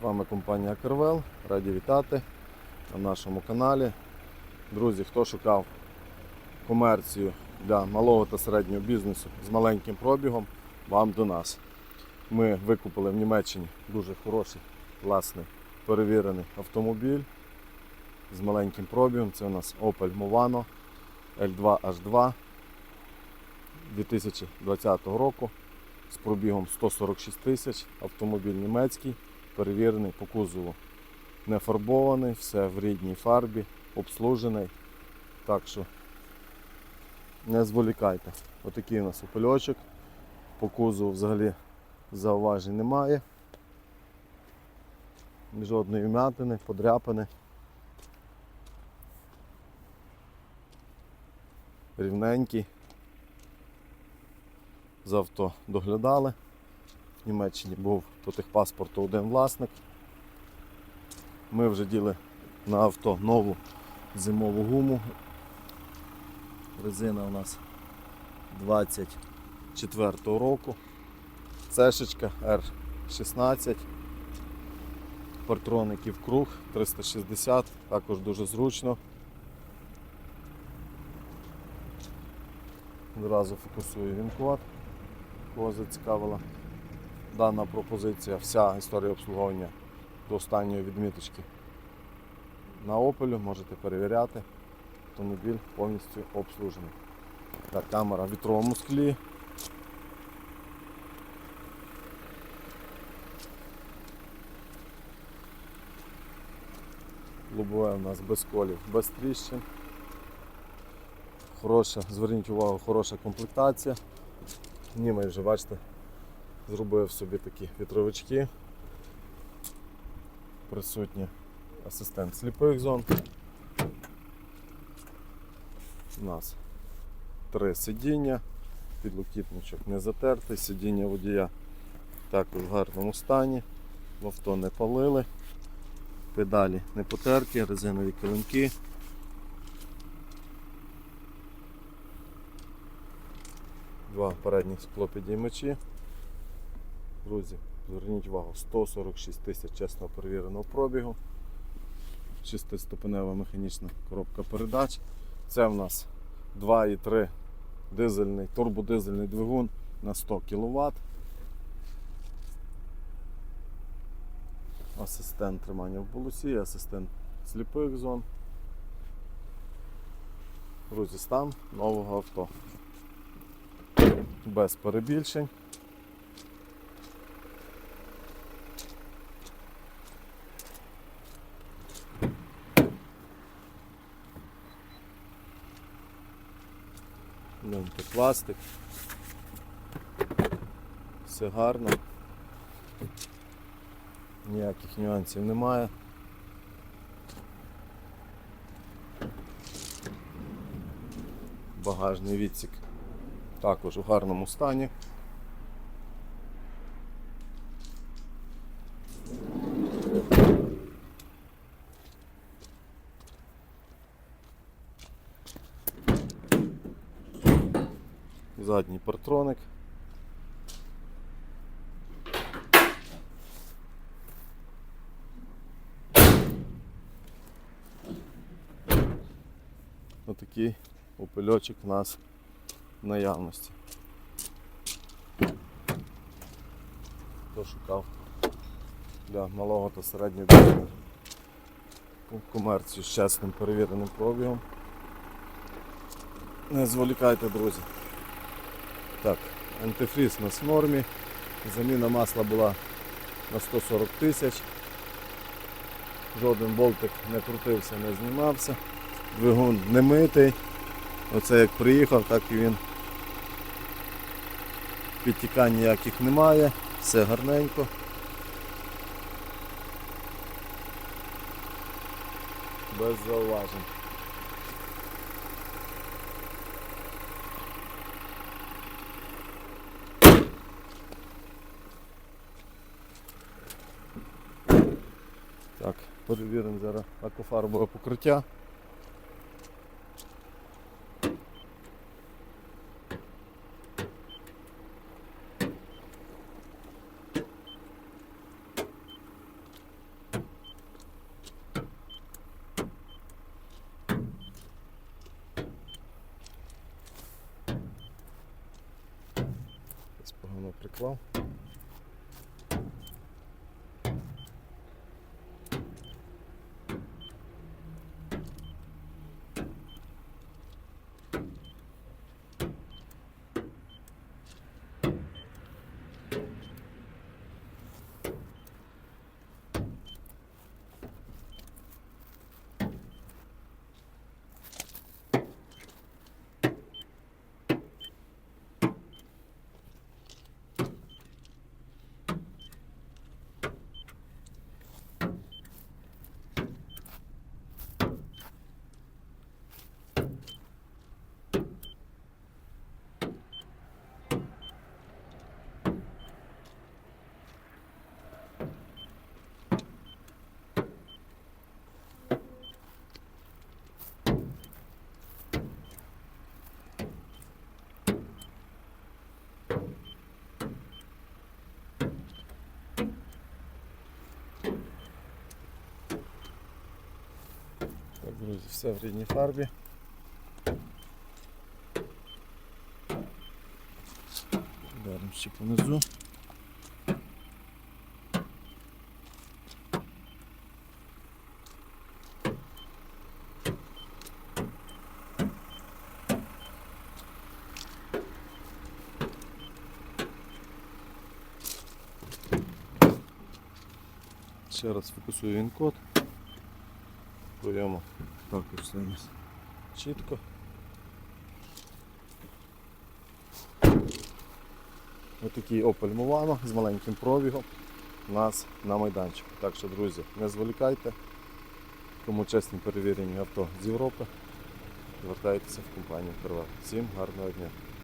З вами компанія Кервел. Раді вітати на нашому каналі. Друзі, хто шукав комерцію для малого та середнього бізнесу з маленьким пробігом, вам до нас. Ми викупили в Німеччині дуже хороший, класний, перевірений автомобіль з маленьким пробігом. Це у нас Opel Movano L2H2 2020 року з пробігом 146 тисяч. Автомобіль німецький, перевірений по кузову. Не фарбований, все в рідній фарбі, обслужений. Так що не зволікайте. Отакий у нас опельочок. По кузову взагалі зауважень немає. Жодної вмятини, подряпини. Рівненький. З авто доглядали. Німеччині був по техпаспорту один власник. Ми вже діли на авто нову зимову гуму. Резина у нас 24-го року. Цешечка R16. Партроників круг 360, також дуже зручно. Одразу фокусую він код, кого зацікавила. Дана пропозиція, вся історія обслуговування до останньої відміточки на Opel, можете перевіряти. Автомобіль повністю обслужений. Так, камера в вітровому склі. Лобове у нас без колів, без тріщин. Хороша, зверніть увагу, хороша комплектація. Німець вже, бачите, зробив собі такі вітровички. Присутній асистент сліпих зон. У нас три сидіння, підлокітничок не затертий, сидіння водія також в гарному стані, в авто не палили, педалі не потерті, резинові килимки. Два передні склопідіймачі. Друзі, зверніть увагу, 146 тисяч чесно перевіреного пробігу. Шестиступенева механічна коробка передач. Це в нас 2,3 дизельний, турбодизельний двигун на 100 кВт. Асистент тримання в полосі, асистент сліпих зон. Друзі, стан нового авто. Без перебільшень. Гляньте, пластик. Все гарно. Ніяких нюансів немає. Багажний відсік також у гарному стані. Задній партроник. Отакий опельочок у нас в наявності. Хто шукав для малого та середнього бізнесу комерцію з чесним перевіреним пробігом. Не зволікайте, друзі. Так, антифріз у нас в нормі. Заміна масла була на 140 тисяч. Жоден болтик не крутився, не знімався. Двигун не митий. Оце як приїхав, так і він. Підтікань ніяких немає, все гарненько. Без зауважень. Перевіримо зараз акофарбове покриття. Погано приклав. друзі, все в рідній фарбі. Беремо ще понизу. Ще раз фокусую він код. Ньому також все чітко. Отакий Opel Movano з маленьким пробігом у нас на майданчику. Так що, друзі, не зволікайте. Кому чесні перевірені авто з Європи, звертайтеся в компанію Перват. Всім гарного дня!